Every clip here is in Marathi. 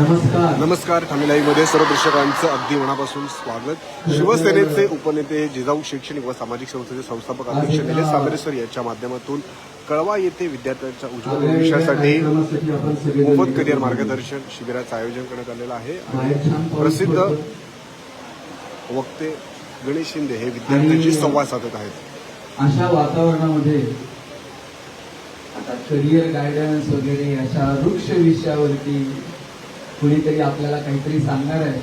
नमस्कार. नमस्कारमध्ये सर्व प्रेक्षकांचं अगदी मनापासून स्वागत. शिवसेनेचे उपनेते जिजाऊ शैक्षणिक व सामाजिक संस्थेचे संस्थापक अध्यक्ष निलेश सागरेश्वर यांच्या माध्यमातून कळवा येथे विद्यार्थ्यांच्या उज्ज्वल भविष्यासाठी मोफत करिअर मार्गदर्शन शिबिराचं आयोजन करण्यात आलेलं आहे. आणि प्रसिद्ध वक्ते गणेश शिंदे हे विद्यार्थ्यांशी संवाद साधत आहेत. अशा वातावरणामध्ये आता करिअर गायडन्स वगैरे अशा वृक्ष विषयावरती कुणीतरी आपल्याला काहीतरी सांगणार आहे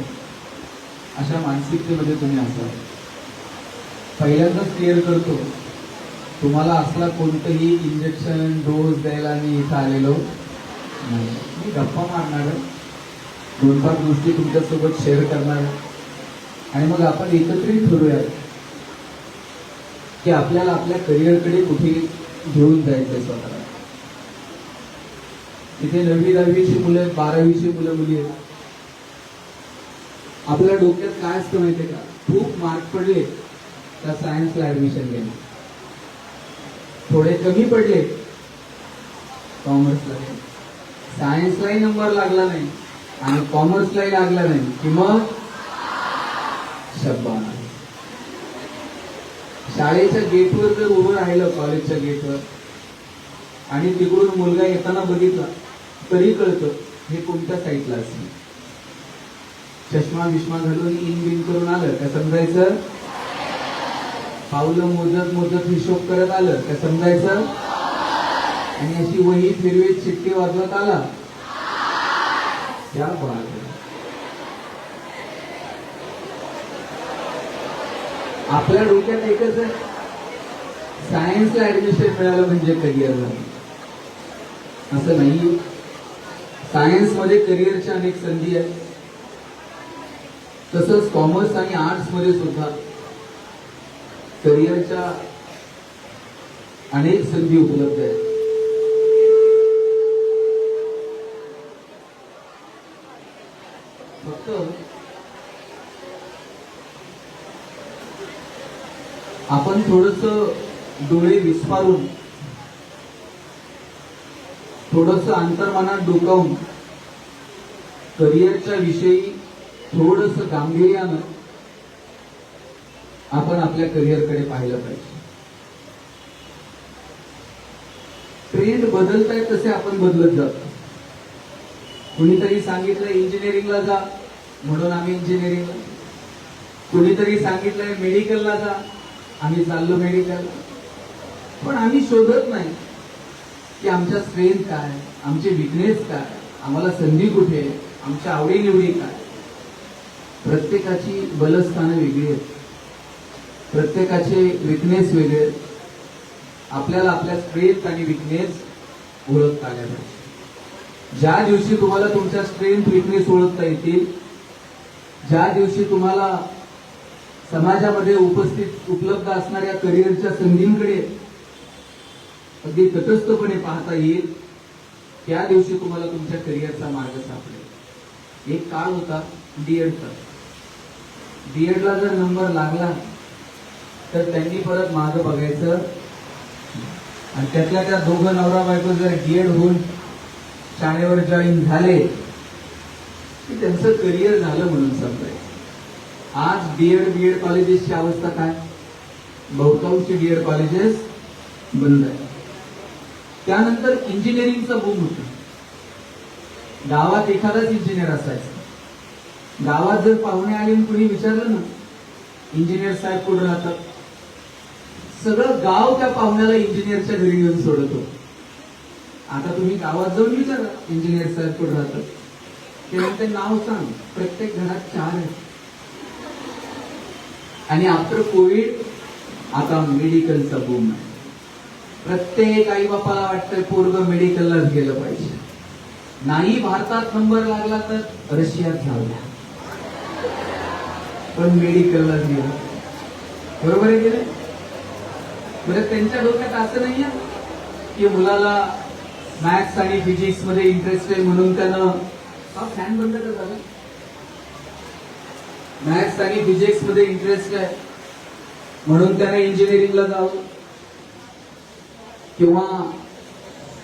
अशा मानसिकतेमध्ये तुम्ही असाल. पहिल्यांदाच क्लिअर करतो तुम्हाला असला कोणतंही इंजेक्शन डोस द्यायला मी इथं आलेलो नाही. मी गप्पा मारणार आहे. दोन पाच गोष्टी तुमच्यासोबत शेअर करणार आणि मग आपण एकत्रित ठरूया की आपल्याला आपल्या करिअरकडे कुठे घेऊन जायचं स्वतःला. इथे नववी दहावीची मुलं आहेत बारावीची मुलं मुली आहेत. आपल्या डोक्यात काय असतं माहितीये का? खूप मार्क पडले तर सायन्सला ऍडमिशन घेणे थोडे कमी पडले कॉमर्सला घ्या. सायन्सलाही नंबर लागला नाही आणि कॉमर्सलाही लागला नाही. कि मग? शब्बाना. शाळेच्या गेटवर जर उभं राहिलं कॉलेजच्या गेटवर आणि तिकडून मुलगा येताना बघितला तरी कळतं हे कोणत्या साईडला असेल. चष्मा विष्मा घालून इन बिन करून आलं का समजायचं? पावलं मोजत मोजत हिशोब करत आलं का समजायचं? आणि अशी वही फिरवीत शिट्टी वाजवत आला. त्या बात आपल्या डोक्यात एकच आहे. सायन्सला ऍडमिशन मिळालं म्हणजे करिअर झालं असं नाही. सायन्समध्ये करिअरच्या अनेक संधी आहेत. तसंच कॉमर्स आणि आर्ट्समध्ये सुद्धा करिअरच्या अनेक संधी उपलब्ध आहेत. फक्त आपण थोडस डोळे विस्फारून थोडस अंतर्मनात डोकावून करिअरच्या विषयी थोडस गांभीर्यानं आपण आपल्या करिअरकडे पाहिलं पाहिजे. ट्रेंड बदलत आहे तसे आपण बदलत जातो. कुणीतरी सांगितलं इंजिनिअरिंगला जा म्हणून आम्ही इंजिनिअरिंगला. कुणीतरी सांगितलंय मेडिकलला जा आम्ही चाललो मेडिकलला. पण आम्ही शोधत नाही. की आमच्या स्ट्रेंथ काय? आमचे विकनेस काय? आम्हाला संधी कुठे? आहे, आमच्या आवडीनिवडी काय? प्रत्येकाची बलस्थानं वेगळी आहेत. प्रत्येकाचे विकनेस वेगळे आहेत. आपल्याला आपल्या स्ट्रेंथ आणि विकनेस ओळखता आल्या पाहिजे. ज्या दिवशी तुम्हाला तुमच्या स्ट्रेंथ विकनेस ओळखता येतील ज्या दिवशी तुम्हाला समाजामध्ये उपस्थित उपलब्ध असणाऱ्या करिअरच्या संधींकडे अगदी तटस्थपणे पाहता येईल त्या दिवशी तुम्हाला तुमच्या करिअरचा मार्ग सापडेल. एक काळ होता डीएडचा डीएडला जर नंबर लागला तर त्यांनी परत मागं बघायचं. आणि त्यातल्या त्या दोघं नवरा बायको जर डीएड होऊन शाळेवर जॉईन झाले की त्यांचं करिअर झालं म्हणून समजायचं. आज डीएड बीएड कॉलेजेसची अवस्था काय? बहुतांशी डीएड कॉलेजेस बंद आहे त्यानंतर इंजिनिअरिंगचं बूम होतं. गावात एखादाच इंजिनियर असायचा. गावात जर पाहुणे आले आणि कुणी विचारलं ना इंजिनियर साहेब कुठं राहतात? सगळं गाव त्या पाहुण्याला इंजिनियरच्या घरी येऊन सोडतो आता तुम्ही गावात जाऊन विचारा इंजिनियर साहेब कुठं राहतात? ते म्हणते नाव सांग. प्रत्येक घरात चार आहे आणि आफ्टर कोविड आता मेडिकलचा बूम आहे. प्रत्येक आई बापाला वाटतं पोरग मेडिकललाच गेलं पाहिजे. नाही भारतात नंबर लागला तर रशियात जाऊया पण मेडिकललाच गेलं. बरोबर आहे गेलं बरं त्यांच्या डोक्यात असं नाही की मुलाला मॅथ्स आणि फिजिक्समध्ये इंटरेस्ट आहे म्हणून त्यानं फॅन बंद कर झालं. मॅथ्स आणि फिजिक्समध्ये इंटरेस्ट आहे म्हणून त्याने इंजिनिअरिंगला जावं. किंवा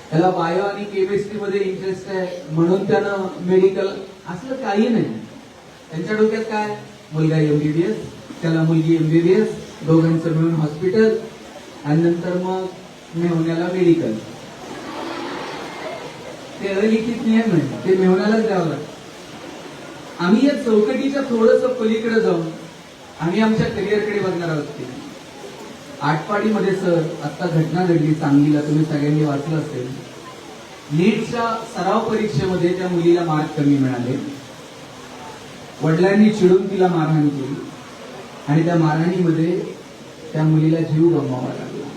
त्याला बायो आणि केमिस्ट्री मध्ये इंटरेस्ट आहे म्हणून त्यानं मेडिकल असलं काही नाही. त्यांच्या डोक्यात काय? मुलगा एमबीबीएस त्याला मुलगी एमबीबीएस दोघांचं मिळून हॉस्पिटल आणि नंतर मग मेहण्याला मेडिकल ते अलिखित नियम नाही ते मेहण्यालाच द्यावं लागतं. आम्ही या चौकटीच्या थोडस पलीकडे जाऊन आम्ही आमच्या करिअरकडे बघणार आहोत आटपाडीमध्ये सर आता घटना घडली सांगलीला तुम्ही सगळ्यांनी वाचलं असेल. नीटच्या सराव परीक्षेमध्ये त्या मुलीला मार्क कमी मिळाले. वडिलांनी चिडून तिला मारहाण केली. आणि त्या मारहाणीमध्ये त्या मुलीला जीव गमवावा लागला.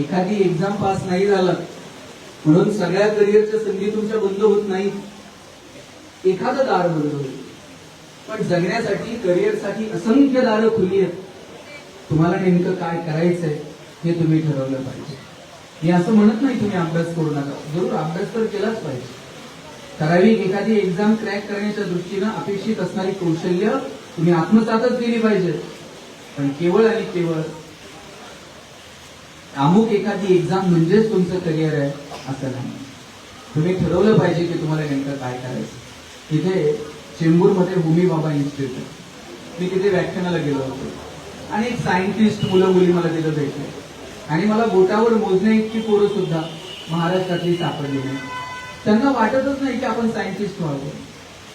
एखादी एक्झाम पास नाही झाला म्हणून सगळ्या करिअरच्या संधी तुमच्या बंद होत नाहीत. एखादं दार बंद होईल. पण जगण्यासाठी करिअरसाठी असंख्य दारं खुली आहेत. तुम्हाला नेमकं काय करायचंय हे तुम्ही ठरवलं पाहिजे. मी असं म्हणत नाही तुम्ही अभ्यास करू नका. जरूर अभ्यास तर केलाच पाहिजे. ठराविक एखादी एक्झाम क्रॅक करण्याच्या दृष्टीनं अपेक्षित असणारी कौशल्य तुम्ही आत्मसातच केली पाहिजे. पण केवळ आणि केवळ अमुक एखादी एक्झाम म्हणजेच तुमचं करिअर आहे असं नाही. तुम्ही ठरवलं पाहिजे की तुम्हाला नेमकं काय करायचं. तिथे चेंबूरमध्ये भूमी बाबा इन्स्टिट्यूट मी तिथे व्याख्यानाला गेलो होतो. आणि एक सायंटिस्ट मुलं मुली मला तिथं भेटले. आणि मला बोटावर मोजण्या इतकी पोरं सुद्धा महाराष्ट्रातली सापडली नाही त्यांना वाटतच नाही की आपण सायंटिस्ट व्हावं.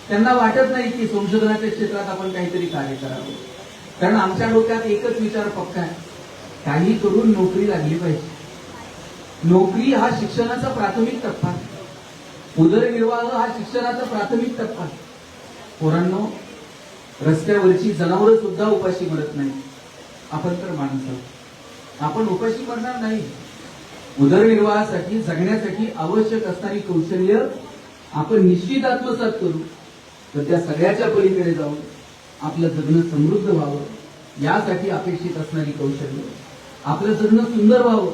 त्यांना वाटत नाही की संशोधनाच्या क्षेत्रात आपण काहीतरी कार्य करावं. कारण आमच्या डोक्यात एकच विचार पक्का आहे. काही करून नोकरी लागली पाहिजे. नोकरी हा शिक्षणाचा प्राथमिक टप्पा. उदरनिर्वाह हा शिक्षणाचा प्राथमिक टप्पा. पोरांनो रस्त्यावरची जनावरं सुद्धा उपाशी मरत नाही आपण तर माणसं. आपण उपाशी मरणार नाही. उदरनिर्वाहासाठी जगण्यासाठी आवश्यक असणारी कौशल्य आपण निश्चित आत्मसात करू. तर त्या सगळ्याच्या पलीकडे जाऊन आपलं जगणं समृद्ध व्हावं. यासाठी अपेक्षित असणारी कौशल्य. आपलं जगणं सुंदर व्हावं.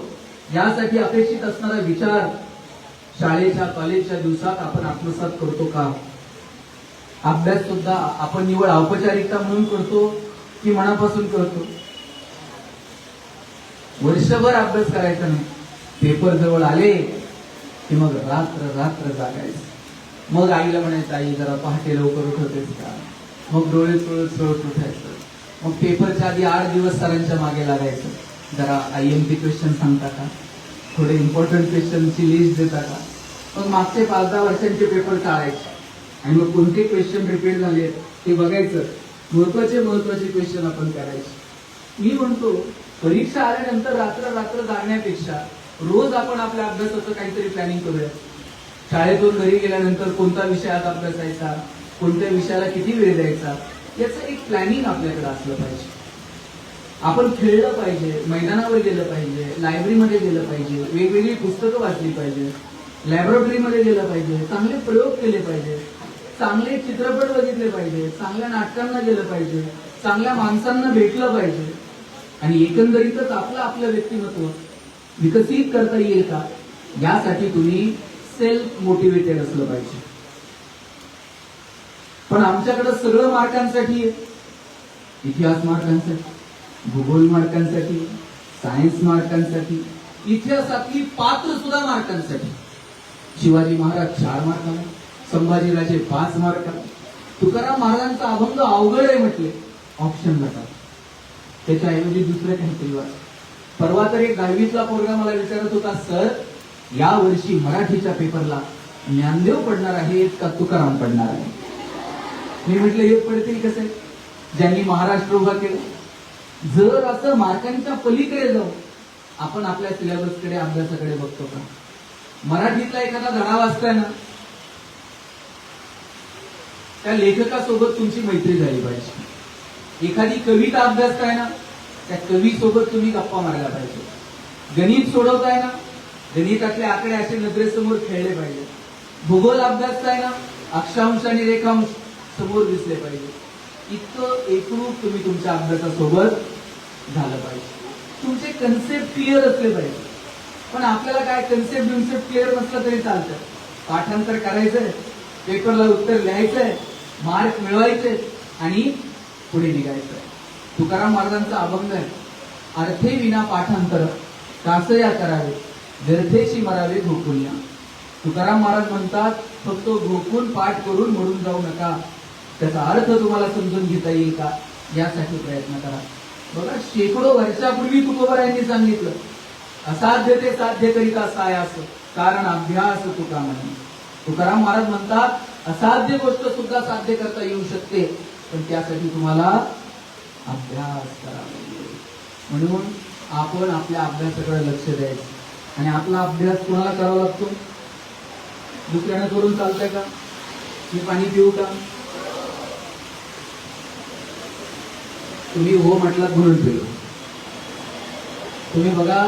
यासाठी अपेक्षित असणारा विचार. शाळेच्या कॉलेजच्या दिवसात आपण आत्मसात करतो का? अभ्यास सुद्धा आपण निवड औपचारिकता म्हणून करतो की मनापासून करतो? वर्षभर अभ्यास करायचा नाही. पेपर जवळ आले की मग रात्र रात्र जागायचं. मग आईला म्हणायचं आई जरा पहाटे लवकर उठवतेस का? मग डोळे चोळत चोळत उठायचं. मग पेपरच्या आधी आठ दिवस सरांच्या मागे लागायचं. जरा आय एम पी क्वेश्चन सांगता का? थोडे इम्पॉर्टंट क्वेश्चनची लिस्ट देता का? मग मागचे पाच दहा वर्षांचे पेपर टाळायचे आणि मग कोणते क्वेश्चन रिपीट झाले ते बघायचं. महत्त्वाचे महत्त्वाचे क्वेश्चन आपण करायचे. मी म्हणतो परीक्षा आल्यानंतर रात्र रात्र जाण्यापेक्षा रोज आपण आपल्या अभ्यासाचं काहीतरी प्लॅनिंग करूया. शाळेतून घरी गेल्यानंतर कोणता विषय आज अभ्यासायचा? कोणत्या विषयाला किती वेळ द्यायचा? याचं एक प्लॅनिंग आपल्याकडे असलं पाहिजे. आपण खेळलं पाहिजे मैदानावर गेलं पाहिजे लायब्ररीमध्ये गेलं पाहिजे वेगवेगळी पुस्तकं वाचली पाहिजे लॅबोरेटरीमध्ये गेलं पाहिजे चांगले प्रयोग केले पाहिजे चांगले चित्रपट बघितले पाहिजे चांगल्या नाटकांना गेलं पाहिजे चांगल्या माणसांना भेटलं पाहिजे. आणि एकंदरीतच आपलं आपलं व्यक्तिमत्व विकसित करता येईल का? यासाठी तुम्ही सेल्फ मोटिवेटेड असलं पाहिजे. पण आमच्याकडे सगळं मार्कांसाठी आहे. इतिहास मार्कांसाठी भूगोल मार्कांसाठी सायन्स मार्कांसाठी इतिहासातली पात्र सुद्धा मार्कांसाठी शिवाजी महाराज चार मार्काला संभाजीराजे पाच मार्काला तुकाराम महाराजांचा अभंग अवघड आहे म्हटले. ऑप्शन जातात त्याच्याऐवजी दुसरं काहीतरी वाच परवा तर एक दहावीतला पोरगा मला विचारत होता सर या वर्षी मराठीच्या पेपरला ज्ञानदेव पडणार आहे का तुकाराम पडणार आहे मी म्हटलं हे पडतील कसे? ज्यांनी महाराष्ट्र उभा केलं. जर असं मार्कांच्या पलीकडे जाऊ आपण आपल्या सिलेबसकडे अभ्यासाकडे बघतो का? मराठीतला एखादा धडा वाचताय ना त्या लेखकासोबत तुमची मैत्री झाली पाहिजे. एखादी कविता अभ्यासताय ना त्या कवी सोबत तुम्ही गप्पा मारायला पाहिजे. गणित सोडवताय ना गणितातले आकडे असे नजरेसमोर खेळले पाहिजे. भूगोल अभ्यासताय ना अक्षांश आणि रेखांश समोर दिसले पाहिजे. इतकं एकरूप तुम्ही तुमच्या अभ्यासासोबत झालं पाहिजे. तुमचे कन्सेप्ट क्लिअर असले पाहिजे. पण आपल्याला काय कन्सेप्ट बिन्सेप्ट क्लिअर नसलं तरी चालतं. पाठांतर करायचंय पेपरला उत्तर लिहायचंय मार्क मिळवायचे आणि पुढे निघायचं. तुकाराम महाराजांचा अभंग आहे. अर्थे विना पाठांतर कासया करावे व्यर्थेशी मरावे गोकुल्या. तुकाराम महाराज म्हणतात फक्त गोकुल पाठ करून म्हणून जाऊ नका. त्याचा अर्थ तुम्हाला समजून घेता येईल का? यासाठी प्रयत्न करा. बघा शेकडो वर्षापूर्वी तुकोबरायांनी सांगितलं असाध्य ते साध्य करीता साय असं कारण अभ्यास तुका म्हणे. तुकाराम महाराज म्हणतात असाध्य गोष्ट सुद्धा साध्य करता येऊ शकते. पण त्यासाठी तुम्हाला अभ्यास करावा म्हणून आपण आपल्या अभ्यासाकडे लक्ष द्यायचं. आणि आपला अभ्यास कुणाला करावा लागतो? दुसऱ्यानं करून चालतंय का? मी पाणी पिऊ का? तुम्ही हो म्हटलात म्हणून पिलो तुम्ही बघा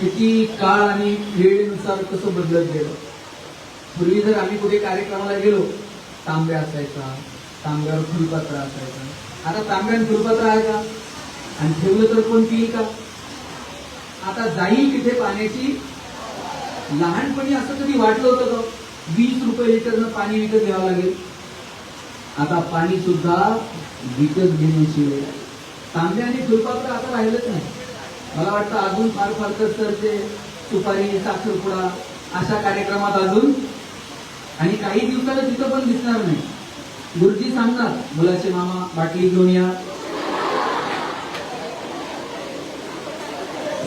किती काळ आणि वेळेनुसार कसं बदलत गेलं. पूर्वी जर आम्ही कुठे कार्यक्रमाला गेलो तांब्या असायचा तांब्यावर फुलपत्र असायचं. आता तांब्यावर फुलपत्र आहे का? आणि ठेवलं तर कोण पिईल का? आता जाईल तिथे पाण्याची. लहानपणी असं कधी वाटलं होतं का? वीस रुपये लिटरनं पाणी विकत घ्यावं लागेल. आता पाणी सुद्धा विकत घेण्याची वेळ आहे. तांबे आणि फुलपात्र आता राहिलंच नाही. मला वाटतं अजून फार फार तर ते सुपारी साखरपुडा अशा कार्यक्रमात अजून. आणि काही दिवसाला तिथं पण दिसणार नाही. गुरुजी सांगणार मुलाचे मामा बाटली घेऊन या.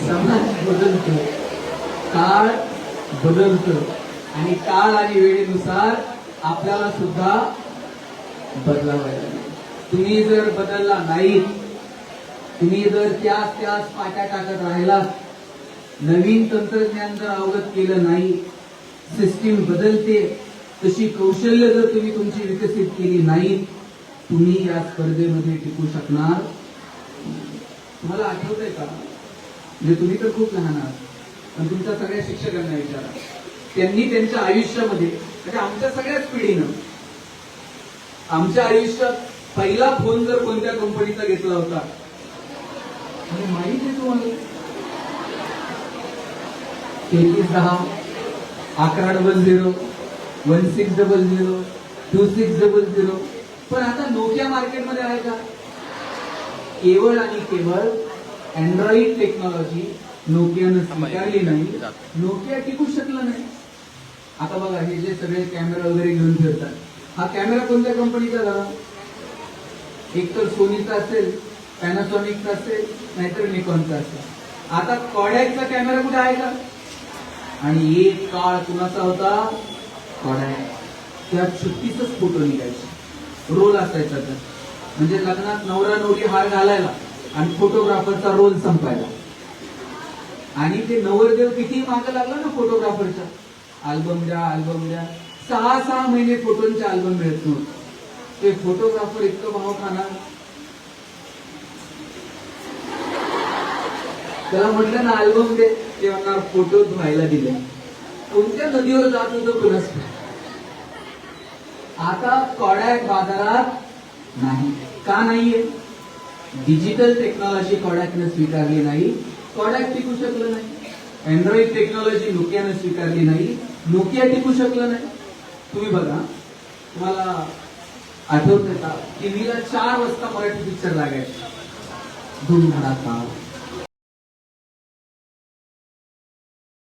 समाज बदलतो काळ बदलतो आणि काळ आणि वेळेनुसार आपल्याला सुद्धा बदलावं तुम्ही जर बदलला नाही तुम्ही जर त्याच त्याच पाट्या टाकत राहिला नवीन तंत्रज्ञान जर अवगत केलं नाही सिस्टीम बदलते तशी कौशल्य जर तुम्ही तुमची विकसित केली नाही तुम्ही या स्पर्धेमध्ये टिकू शकणार. तुम्हाला आठवत आहे का? म्हणजे तुम्ही तर खूप लहान आहात पण तुमच्या सगळ्या शिक्षकांना विचारा. त्यांनी त्यांच्या आयुष्यामध्ये म्हणजे आमच्या सगळ्याच पिढीनं आमच्या आयुष्यात पहिला फोन जर कोणत्या कंपनीचा घेतला होता? आणि माहिती आहे तुम्हाला? एकवीस दहा अकरा double zero one six double zero two six double zero पण आता नोकिया मार्केटमध्ये आहे का? केवळ आणि केवळ अँड्रॉइड टेक्नॉलॉजी नोकियानं स्वीकारली नाही. नोकिया टिकू शकलं नाही. आता बघा हे जे सगळे कॅमेरा वगैरे घेऊन फिरतात. हा कॅमेरा कोणत्या कंपनीचा झाला? एक तर सोनीचा असेल पॅनासॉनिकचा असेल नाहीतर निकॉनचा असेल. आता कॉडॅकचा कॅमेरा कुठे आहे का? आणि एक काळ कुणाचा होता? कॉडॅक त्यात छत्तीसच फोटो निघायचे. रोल असायचा तर. म्हणजे लग्नात नवरा नवरी हार घालायला आणि फोटोग्राफरचा रोल संपायला. आणि ते नवरदेव किती मागे लागला ना फोटोग्राफरचा अल्बम द्या अल्बम द्या. सहा सहा महिने फोटोंचे अल्बम मिळत नव्हते. ते फोटोग्राफर इतकं भाव खाणार त्याला म्हटलं ना अल्बम दे. ते म्हणणार फोटो धुवायला दिले. कोणत्या नदीवर जात होतं कुणास आता कॉडॅक बाजारात नाही का नाहीये? डिजिटल टेक्नॉलॉजी कॉडॅकनं स्वीकारली नाही कॉडॅक टिकू शकलं नाही. अँड्रॉइड टेक्नॉलॉजी नोकियानं स्वीकारली नाही नोकिया टिकू शकलं नाही. तुम्ही बघा तुम्हाला आठवत का? टीव्हीला चार वाजता मराठी पिक्चर लागायचा. धूम धडाका